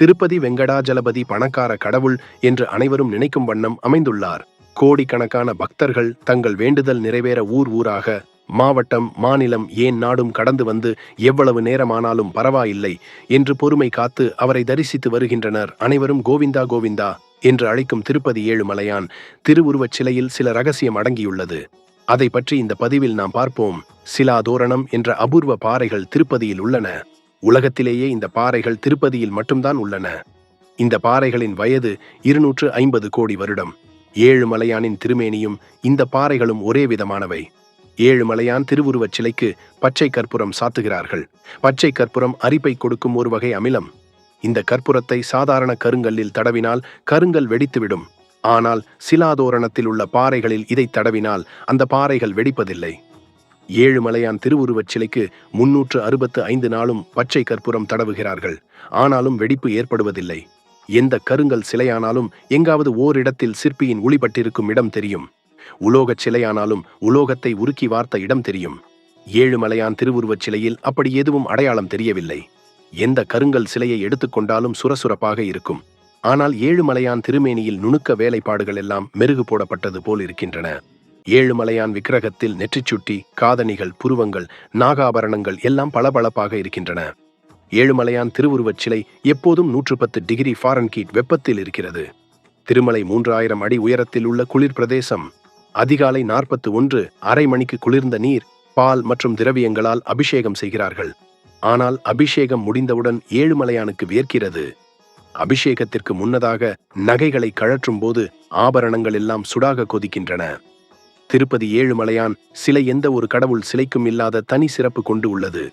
திருப்பதி வெங்கடாஜலபதி பணக்கார கடவுள் என்று அனைவரும் நினைக்கும் வண்ணம் அமைந்துள்ளார். கோடிக்கணக்கான பக்தர்கள் தங்கள் வேண்டுதல் நிறைவேற ஊர் ஊராக மாவட்டம் மாநிலம் ஏன் நாடும் கடந்து வந்து எவ்வளவு நேரமானாலும் பரவாயில்லை என்று பொறுமை காத்து அவரை தரிசித்து வருகின்றனர். அனைவரும் கோவிந்தா கோவிந்தா என்று அழைக்கும் திருப்பதி ஏழுமலையான் திருவுருவச் சிலையில் சில ரகசியம் அடங்கியுள்ளது. அதை பற்றி இந்த பதிவில் நாம் பார்ப்போம். சிலாதோரணம் என்ற அபூர்வ பாறைகள் திருப்பதியில் உள்ளன. உலகத்திலேயே இந்த பாறைகள் திருப்பதியில் மட்டும்தான் உள்ளன. இந்த பாறைகளின் வயது இருநூற்று ஐம்பது கோடி வருடம். ஏழுமலையானின் திருமேனியும் இந்த பாறைகளும் ஒரே விதமானவை. ஏழுமலையான் திருவுருவச் சிலைக்கு பச்சை கற்பூரம் சாத்துகிறார்கள். பச்சை கற்பூரம் அரிப்பை கொடுக்கும் ஒரு வகை அமிலம். இந்த கற்பூரத்தை சாதாரண கருங்கல்லில் தடவினால் கருங்கல் வெடித்துவிடும். ஆனால் சிலாதோரணத்தில் உள்ள பாறைகளில் இதை தடவினால் அந்த பாறைகள் வெடிப்பதில்லை. ஏழுமலையான் திருவுருவச் சிலைக்கு முன்னூற்று அறுபத்து ஐந்து நாளும் பச்சை கற்பூரம் தடவுகிறார்கள். ஆனாலும் வெடிப்பு ஏற்படுவதில்லை. எந்த கருங்கல் சிலையானாலும் எங்காவது ஓரிடத்தில் சிற்பியின் ஒளிபட்டிருக்கும் இடம் தெரியும். உலோகச் சிலையானாலும் உலோகத்தை உருக்கி வார்த்த இடம் தெரியும். ஏழுமலையான் திருவுருவச் சிலையில் அப்படி எதுவும் அடையாளம் தெரியவில்லை. எந்த கருங்கல் சிலையை எடுத்துக்கொண்டாலும் சுரசுரப்பாக இருக்கும். ஆனால் ஏழுமலையான் திருமேனியில் நுணுக்க வேலைப்பாடுகள் எல்லாம் மெருகு போடப்பட்டது போல் இருக்கின்றன. ஏழுமலையான் விக்கிரகத்தில் நெற்றிச்சுட்டி காதணிகள் புருவங்கள் நாகாபரணங்கள் எல்லாம் பளபளப்பாக இருக்கின்றன. ஏழுமலையான் திருவுருவச் சிலை எப்போதும் நூற்று பத்து டிகிரி ஃபாரன்கீட் வெப்பத்தில் இருக்கிறது. திருமலை மூன்றாயிரம் அடி உயரத்தில் உள்ள குளிர் பிரதேசம். அதிகாலை நாற்பத்து ஒன்று அரை மணிக்கு குளிர்ந்த நீர் பால் மற்றும் திரவியங்களால் அபிஷேகம் செய்கிறார்கள். ஆனால் அபிஷேகம் முடிந்தவுடன் ஏழுமலையானுக்கு வியர்க்கிறது. அபிஷேகத்திற்கு முன்னதாக நகைகளை கழற்றும் போது ஆபரணங்கள் எல்லாம் சுடாக கொதிக்கின்றன. திருப்பதி ஏழுமலையான் சிலை எந்த ஒரு கடவுள் சிலைக்கும் இல்லாத தனி சிறப்பு கொண்டு உள்ளது.